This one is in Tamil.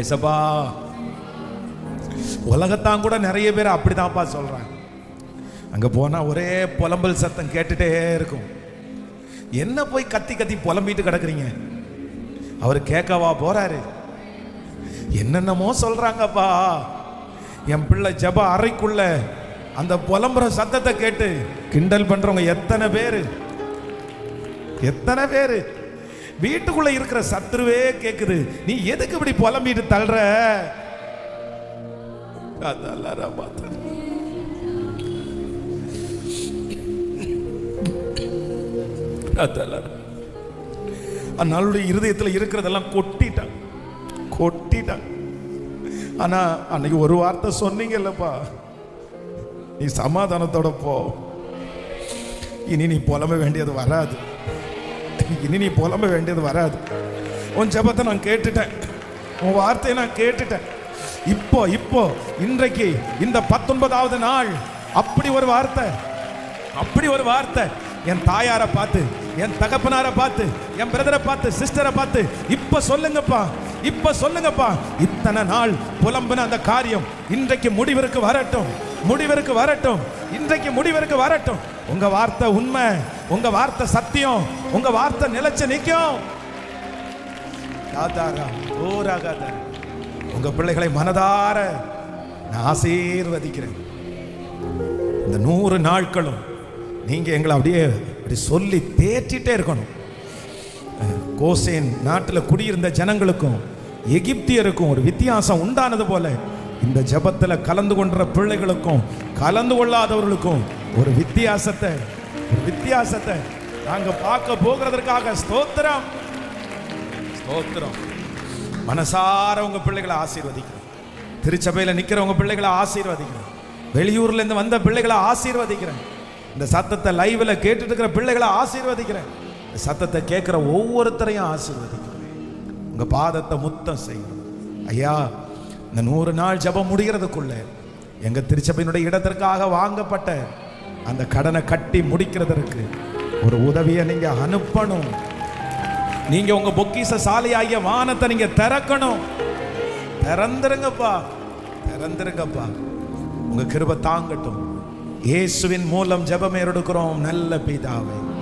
ஏசப்பா உலகத்தான் கூட நிறைய பேர் அப்படிதான்ப்பா சொல்றாங்க. அங்க போனா ஒரே புலம்பல் சத்தம் கேட்டுட்டே இருக்கும். என்ன போய் கத்தி கத்தி புலம்பிட்டு கிடக்குறீங்க? அவர் கேட்கவா போறாரு. என்னென்னமோ சொல்றாங்கப்பா. என் பிள்ளை ஜப அறைக்குள்ள அந்த புலம்புற சத்தத்தை கேட்டு கிண்டல் பண்றவங்க எத்தனை பேரு? எத்தனை பேரு? வீட்டுக்குள்ள இருக்கிற சத்துருவே கேக்குது. நீ எதுக்கு இப்படி புலம்பிட்டு தள்ளுற? அந்நாளுடைய இருதயத்தில் இருக்கிறதெல்லாம் கொட்டிட்டான். கொட்டிட்டான். ஆனா அன்னைக்கு ஒரு வார்த்தை சொன்னீங்கல்லப்பா. நீ சமாதானத்தோட போ. இனி நீ புலம்ப வேண்டியது வராது. இனி நீ புலம்ப வேண்டியது வராது. உன் ஜெபத்தை நான் கேட்டுட்டேன். உன் வார்த்தையை நான் கேட்டுட்டேன். இப்போ இப்போ இன்றைக்கு இந்த பத்தொன்பதாவது நாள் அப்படி ஒரு வார்த்தை அப்படி ஒரு வார்த்தை. என் தாயாரை பார்த்து என் தகப்பனாரை பார்த்து என் பிரதரை பார்த்து சிஸ்டரை பார்த்து இப்ப சொல்லுங்கப்பா இப்ப சொல்லுங்கப்பா. இத்தனை நாள் புலம்புன அந்த காரியம் இன்றைக்கு முடிவிற்கு வரட்டும். முடிவிற்கு வரட்டும். இன்றைக்கு முடிவிற்கு வரட்டும். உங்க வார்த்தை உண்மை. உங்க வார்த்தை சத்தியம். உங்க வார்த்தை நிலைச்சு நிற்கும் யாதாரா ஓராகாத உங்க பிள்ளைகளை மனதார நான் ஆசீர்வதிக்கிறேன். இந்த நூறு நாட்களும் நீங்க எங்களை அப்படியே அப்படி சொல்லி தேற்றிட்டே இருக்கணும். கோசேன் நாட்டில் குடியிருந்த ஜனங்களுக்கும் எகிப்தியருக்கும் ஒரு வித்தியாசம் உண்டானது போல இந்த ஜபத்தில் கலந்து கொண்ட பிள்ளைகளுக்கும் கலந்து கொள்ளாதவர்களுக்கும் ஒரு வித்தியாசத்தை வித்தியாசத்தை நாங்க பார்க்க போகிறதற்காக ஸ்தோத்திரம். ஸ்தோத்திரம். மனசார உங்க பிள்ளைகளை ஆசீர்வதிக்கிறோம் திருச்சபையில் நிற்கிற உங்க பிள்ளைகளை ஆசீர்வதிக்கிறேன் வெளியூர்ல இருந்து வந்த பிள்ளைகளை ஆசீர்வதிக்கிறேன். இந்த சத்தத்தை லைவ்ல கேட்டுட்டு இருக்கிற பிள்ளைகளை ஆசீர்வதிக்கிறேன். இந்த சத்தத்தை கேட்கிற ஒவ்வொருத்தரையும் ஆசீர்வதிக்கிறேன். உங்க பாதத்தை முத்தம் செய்யும் ஐயா இந்த நூறு நாள் ஜெபம் முடிகிறதுக்குள்ள எங்க திருச்சபையினுடைய இடத்திற்காக வாங்கப்பட்ட அந்த கடனை கட்டி முடிக்கிறதற்கு ஒரு உதவியை நீங்க அனுப்பணும். நீங்க உங்க பொக்கிச சாலையாகிய வானத்தை நீங்க திறக்கணும். திறந்துருங்கப்பா. திறந்துருங்கப்பா. உங்க கிருபை தாங்கட்டும். இயேசுவின் மூலம் ஜெபமே எடுக்கிறோம் நல்ல பிதாவை.